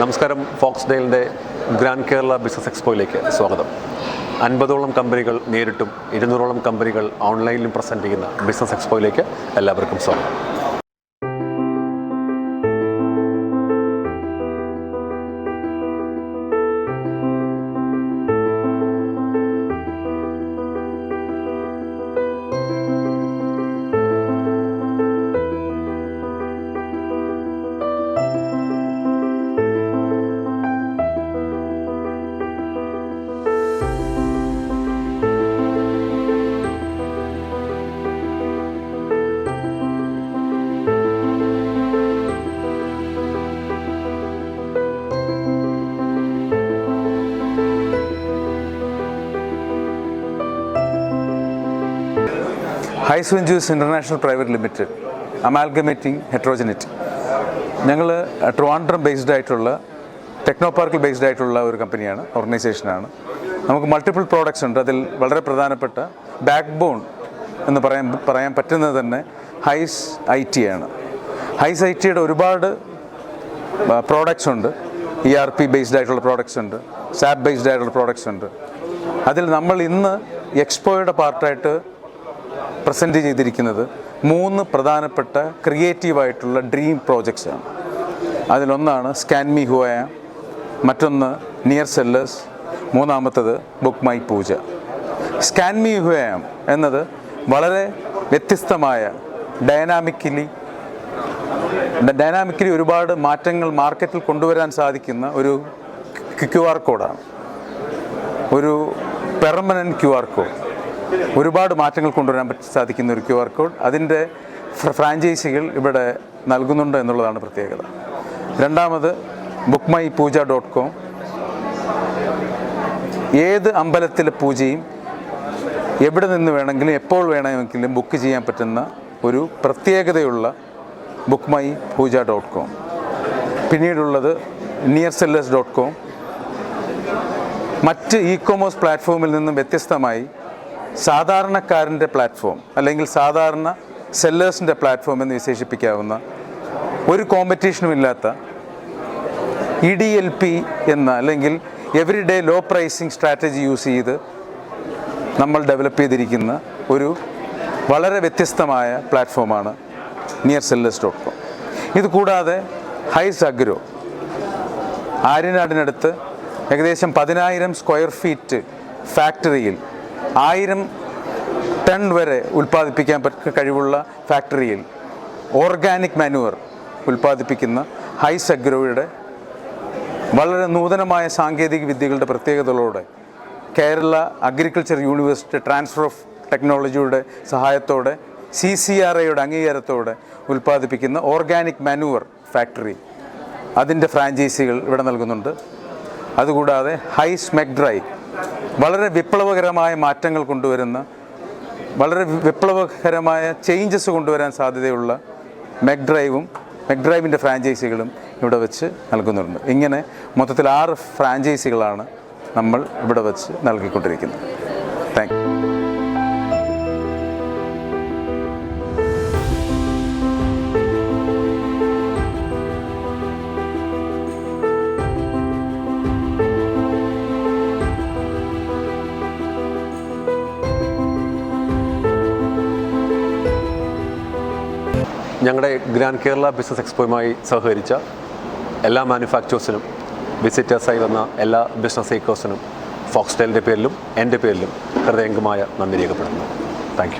നമസ്കാരം ഫോക്സ് ഡെയിലിന്റെ grand Kerala business എക്സ്പോയിലേക്ക് സ്വാഗതം. അൻപതോളം കമ്പനികൾ നേരിട്ടും ഇരുന്നൂറോളം കമ്പനികൾ ഓൺലൈനിലും പ്രസന്റ് ചെയ്യുന്ന ബിസിനസ് എക്സ്പോയിലേക്ക് എല്ലാവർക്കും സ്വാഗതം. ഹൈസ് juice international private limited amalgamating heterogeneity ഞങ്ങൾ ട്രിവാൻഡ്രം ബേസ്ഡ് ആയിട്ടുള്ള ടെക്നോ പാർക്കിൽ ബേസ്ഡ് ആയിട്ടുള്ള ഒരു കമ്പനിയാണ് ഓർഗനൈസേഷനാണ് നമുക്ക് മൾട്ടിപ്പിൾ പ്രോഡക്ട്സ് ഉണ്ട്. അതിൽ വളരെ പ്രധാനപ്പെട്ട ബാക്ക് ബോൺ എന്ന് പറയാൻ പറയാൻ പറ്റുന്നത് തന്നെ ഹൈസ് ഐ ടി ആണ്. ഹൈസ് ഐ ടിയുടെ ഒരുപാട് പ്രോഡക്ട്സ് ഉണ്ട്. ഇ ആർ പി ബേസ്ഡ് ആയിട്ടുള്ള പ്രോഡക്ട്സ് ഉണ്ട്. സാപ്പ് ബേസ്ഡ് ആയിട്ടുള്ള പ്രോഡക്ട്സ് ഉണ്ട്. അതിൽ നമ്മൾ ഇന്ന് എക്സ്പോയുടെ പാർട്ടായിട്ട് പ്രസന്റ് ചെയ്തിരിക്കുന്നത് മൂന്ന് പ്രധാനപ്പെട്ട ക്രിയേറ്റീവായിട്ടുള്ള ഡ്രീം പ്രോജക്ട്സാണ് അതിലൊന്നാണ് സ്കാൻ മി ഹുവയ മറ്റൊന്ന് നിയർ സെല്ലേഴ്സ് മൂന്നാമത്തത് book my Pooja scan me ഹുവയാം എന്നത് വളരെ വ്യത്യസ്തമായ ഡൈനാമിക്കലി ഡൈനാമിക്കലി ഒരുപാട് മാറ്റങ്ങൾ മാർക്കറ്റിൽ കൊണ്ടുവരാൻ സാധിക്കുന്ന ഒരു ക്യു ആർ കോഡാണ് ഒരു പെർമനന്റ് ക്യു ആർ കോഡ് ഒരുപാട് മാറ്റങ്ങൾ കൊണ്ടുവരാൻ സാധിക്കുന്ന ഒരു ക്യു ആർ കോഡ് അതിന്റെ ഫ്രാഞ്ചൈസികൾ ഇവിടെ നൽകുന്നുണ്ട് എന്നുള്ളതാണ് പ്രത്യേകത. രണ്ടാമത് book my Pooja dot com ഏത് അമ്പലത്തിലെ പൂജയും എവിടെ നിന്ന് വേണമെങ്കിലും എപ്പോൾ വേണമെങ്കിലും ബുക്ക് ചെയ്യാൻ പറ്റുന്ന ഒരു പ്രത്യേകതയുള്ള book my Pooja dot com പിന്നീടുള്ളത് near sellers dot com മറ്റ് ഇ കൊമേഴ്സ് പ്ലാറ്റ്ഫോമിൽ നിന്നും വ്യത്യസ്തമായി സാധാരണക്കാരന്റെ പ്ലാറ്റ്ഫോം അല്ലെങ്കിൽ സാധാരണ സെല്ലേഴ്സിന്റെ പ്ലാറ്റ്ഫോം എന്ന് വിശേഷിപ്പിക്കാവുന്ന ഒരു കോമ്പറ്റീഷനും ഇല്ലാത്ത ഇ ഡി എൽ പി എന്ന അല്ലെങ്കിൽ every day low pricing strategy use ചെയ്ത് നമ്മൾ ഡെവലപ്പ് ചെയ്തിരിക്കുന്ന ഒരു വളരെ വ്യത്യസ്തമായ പ്ലാറ്റ്ഫോമാണ് നിയർ സെല്ലേഴ്സ് ഡോട്ട് കോം ഇത് കൂടാതെ ഹൈസ് അഗ്രോ ആര്യനാടിനടുത്ത് ഏകദേശം പതിനായിരം സ്ക്വയർ ഫീറ്റ് ഫാക്ടറിയിൽ ആയിരം ടൺ വരെ ഉൽപ്പാദിപ്പിക്കാൻ കഴിവുള്ള ഫാക്ടറിയിൽ ഓർഗാനിക് മാനുവർ ഉൽപ്പാദിപ്പിക്കുന്ന ഹൈസ് അഗ്രോയുടെ വളരെ നൂതനമായ സാങ്കേതിക വിദ്യകളുടെ പ്രത്യേകതകളോടെ Kerala agriculture university transfer of ടെക്നോളജിയുടെ സഹായത്തോടെ സി സി ആർ ഐയുടെ അംഗീകാരത്തോടെ ഉൽപ്പാദിപ്പിക്കുന്ന ഓർഗാനിക് മാനുവർ ഫാക്ടറി അതിന്റെ ഫ്രാഞ്ചൈസികൾ ഇവിടെ നൽകുന്നുണ്ട്. അതുകൂടാതെ ഹൈസ് മെക്ഡ്രൈ വളരെ വിപ്ലവകരമായ മാറ്റങ്ങൾ കൊണ്ടുവരുന്ന വളരെ വിപ്ലവകരമായ ചേഞ്ചസ് കൊണ്ടുവരാൻ സാധ്യതയുള്ള മെക് ഡ്രൈവും മെക് ഡ്രൈവിന്റെ ഫ്രാഞ്ചൈസികളും ഇവിടെ വെച്ച് നൽകുന്നുണ്ട്. ഇങ്ങനെ മൊത്തത്തിൽ ആറ് ഫ്രാഞ്ചൈസികളാണ് നമ്മൾ ഇവിടെ വെച്ച് നൽകിക്കൊണ്ടിരിക്കുന്നത്. താങ്ക് യു ഞങ്ങളുടെ ഗ്രാൻഡ് കേരള ബിസിനസ് എക്സ്പോയുമായി സഹകരിച്ച എല്ലാ മാനുഫാക്ചേഴ്സിനും വിസിറ്റേഴ്സായി വന്ന എല്ലാ ബിസിനസ് ഏക്കേഴ്സിനും ഫോക്സ്റ്റൈലിന്റെ പേരിലും എന്റെ പേരിലും ഹൃദയംഗമായ നന്ദി രേഖപ്പെടുത്തുന്നു. താങ്ക്